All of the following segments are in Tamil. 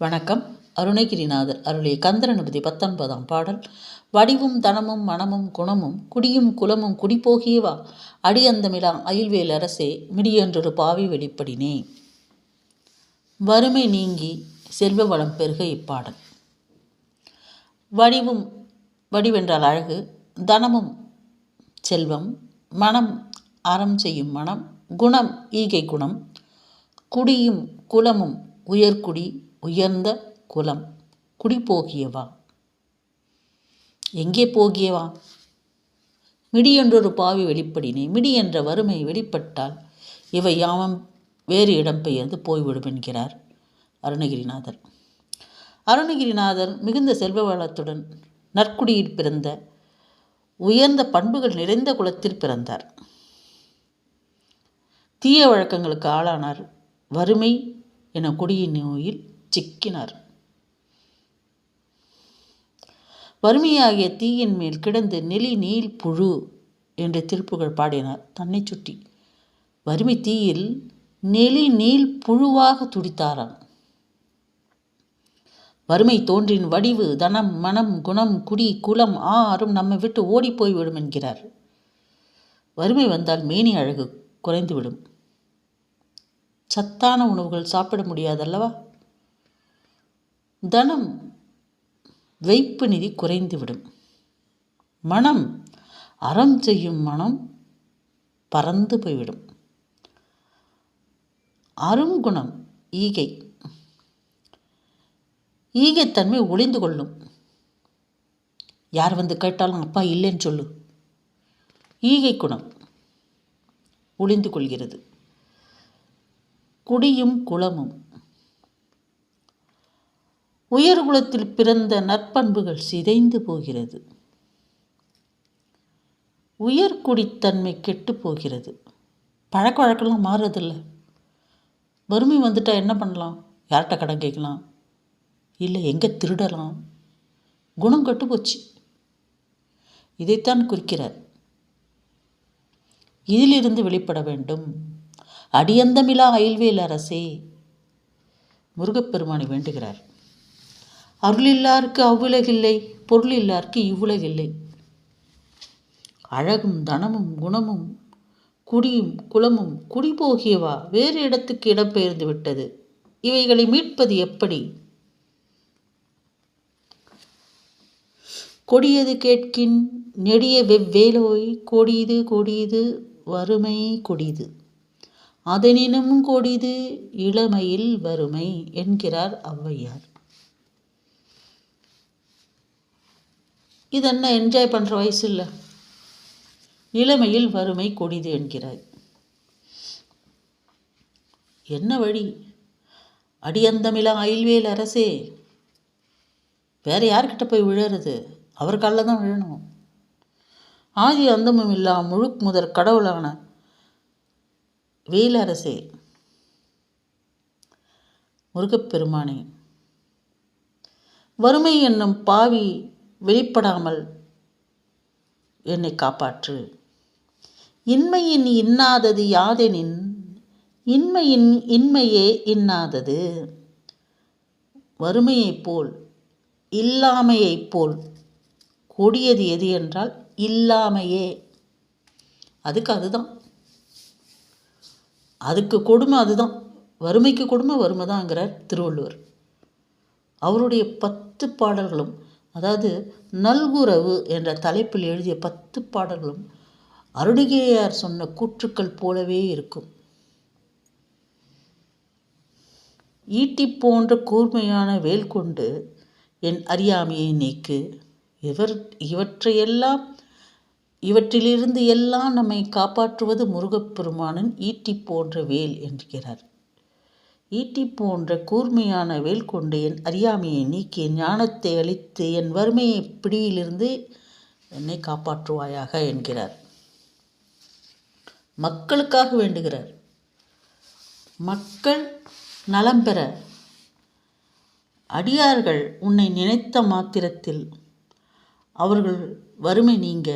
வணக்கம். அருணகிரிநாதர் அருளிய கந்தரனுபதி பத்தொன்பதாம் பாடல். வடிவும் தனமும் மனமும் குணமும் குடியும் குலமும் குடிபோகியவா? அடியந்தமிழா அயில்வேல் அரசே மிடியொன்றொரு பாவி வெளிப்படினே. வறுமை நீங்கி செல்வ வளம் பெருக இப்பாடல். வடிவும் வடிவென்றால் அழகு தனமும் செல்வம் மனம் அறம் செய்யும் மனம் குணம் ஈகை குணம் குடியும் குலமும் உயர்குடி உயர்ந்த குலம் குடி போகியவா? எங்கே போகியவா? மிடி என்றொரு பாவி வெளிப்படினே மிடி என்ற வறுமை வெளிப்பட்டால் இவை யாவும் வேறு இடம் பெயர்ந்து போய்விடும் என்கிறார் அருணகிரிநாதர். அருணகிரிநாதர் மிகுந்த செல்வ வளத்துடன் நற்குடியில் பிறந்த உயர்ந்த பண்புகள் நிறைந்த குலத்தில் பிறந்தார். தீய வழக்கங்களுக்கு ஆளானார் வறுமை என குடியின் நோயில் சிக்கினார். வறுமையாகிய தீயின் மேல் கிடந்து நெலி நீல் புழு என்று திருப்புகழ் பாடினார். தன்னை சுட்டி வறுமை தீயில் நெலி நீல் புழுவாக துடித்தாராம். வறுமை தோன்றின் வடிவு தனம் மனம் குணம் குடி குலம் ஆறும் நம்மை விட்டு ஓடி போய்விடும் என்கிறார். வறுமை வந்தால் மேனி அழகு குறைந்துவிடும். சத்தான உணவுகள் சாப்பிட முடியாதல்லவா? தனம் வைப்பு நிதி குறைந்துவிடும். மனம் அறம் செய்யும் மனம் பறந்து போய்விடும். அருங்குணம் ஈகை. ஈகைத்தன்மை ஒளிந்து கொள்ளும். யார் வந்து கேட்டாலும் அப்பா இல்லைன்னு சொல்லு. ஈகை குணம் ஒளிந்து கொள்கிறது. குடியும் குளமும் உயர்குலத்தில் பிறந்த நற்பண்புகள் சிதைந்து போகிறது. உயர்குடித்தன்மை கெட்டு போகிறது. பழக்க வழக்கெல்லாம் மாறுறதில்ல. வறுமை வந்துட்டால் என்ன பண்ணலாம்? யார்கிட்ட கடன் கேட்கலாம்? இல்லை எங்கே திருடலாம்? குணம் கெட்டு போச்சு. இதைத்தான் குறிக்கிறார். இதிலிருந்து வெளிப்பட வேண்டும். அடியந்தமிழா அயல்வேல் அரசே முருகப்பெருமானை வேண்டுகிறார். அருளில்லாருக்கு அவ்வுலகில்லை பொருளில்லாருக்கு இவ்வுலகில்லை. அழகும் தனமும் குணமும் குடியும் குலமும் குடி போகியவா? வேறு இடத்துக்கு இடம்பெயர்ந்து விட்டது. இவைகளை மீட்பது எப்படி? கொடியது கேட்கின் நெடிய வெவ்வேலோய் கொடியது கொடியது வறுமை கொடிது அதனினும் கொடிது இளமையில் வறுமை என்கிறார் ஔவையார். இது என்ன என்ஜாய் பண்ணுற வயசு இல்லை நிலைமையில் வறுமை கொடிது என்கிறாய். என்ன வழி? அடியந்தமிழா அயில்வேல் அரசே. வேற யார்கிட்ட போய் விழறது? அவர் காலில் தான் விழணும். ஆதி அந்தமும் இல்லா முழுக் முதற் கடவுளான வேலரசே முருகப்பெருமானே வறுமை என்னும் பாவி வெளிப்படாமல் என்னை காப்பாற்று. இன்மையின் இன்னாதது யாதெனின்? இன்மையின் இன்மையே இன்னாதது. வறுமையைப் போல் இல்லாமையைப் போல் கொடியது எது என்றால் இல்லாமையே. அதுக்கு அதுதான். அதுக்கு கொடுமை அதுதான். வறுமைக்கு கொடுமை வறுமை தான்ங்கிறார் திருவள்ளுவர். அவருடைய பத்து பாடல்களும் அதாவது நல்குறவு என்ற தலைப்பில் எழுதிய பத்து பாடல்களும் அருணகிரியார் சொன்ன கூற்றுக்கள் போலவே இருக்கும். ஈட்டி போன்ற கூர்மையான வேல் கொண்டு என் அறியாமையை நீக்கு. இவர் இவற்றையெல்லாம் இவற்றிலிருந்து எல்லாம் நம்மை காப்பாற்றுவது முருகப்பெருமானின் ஈட்டி போன்ற வேல் என்கிறார். ஈட்டி போன்ற கூர்மையான வேல் கொண்டு என் அறியாமையை நீக்கி ஞானத்தை அளித்து என் வறுமையை பிடியிலிருந்து என்னை காப்பாற்றுவாயாக என்கிறார். மக்களுக்காக வேண்டுகிறார். மக்கள் நலம் பெற அடியார்கள் உன்னை நினைத்த மாத்திரத்தில் அவர்கள் வறுமை நீங்க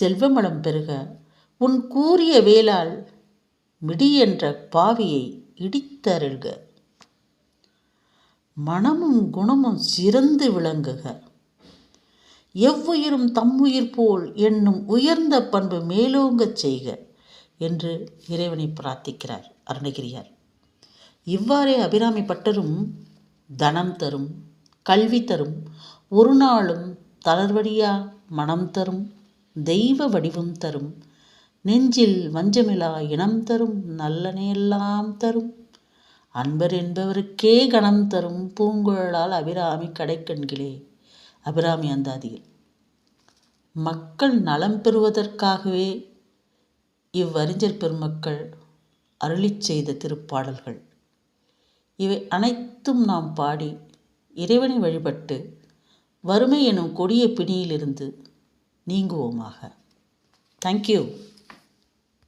செல்வமளம் பெருக உன் கூறிய வேளால் மிடி என்ற பாவியை இடித்தருள்க. மனமும் குணமும் சிறந்து விளங்குக. எவ்வுயிரும் தம்முயிர் போல் என்னும் உயர்ந்த பண்பு மேலோங்கச் செய்க என்று இறைவனை பிரார்த்திக்கிறார் அருணகிரியார். இவ்வாறே அபிராமி பட்டரும் தனம் தரும் கல்வி தரும் ஒரு நாளும் தளர்வடியா மனம் தரும் தெய்வ வடிவம் தரும் நெஞ்சில் வஞ்சமிலா இனம் தரும் நல்லனையெல்லாம் தரும். அன்பர் என்பவருக்கே கணம் தரும் பூங்குழலால் அபிராமி கடைக்கண்களே. அபிராமி அந்தாதியில். மக்கள் நலம் பெறுவதற்காகவே இவ்வறிஞர் பெருமக்கள் அருளிச் செய்த திருப்பாடல்கள். இவை அனைத்தும் நாம் பாடி இறைவனை வழிபட்டு வறுமை எனும் கொடிய பிணியிலிருந்து நீங்குவோமாக. தேங்க்யூ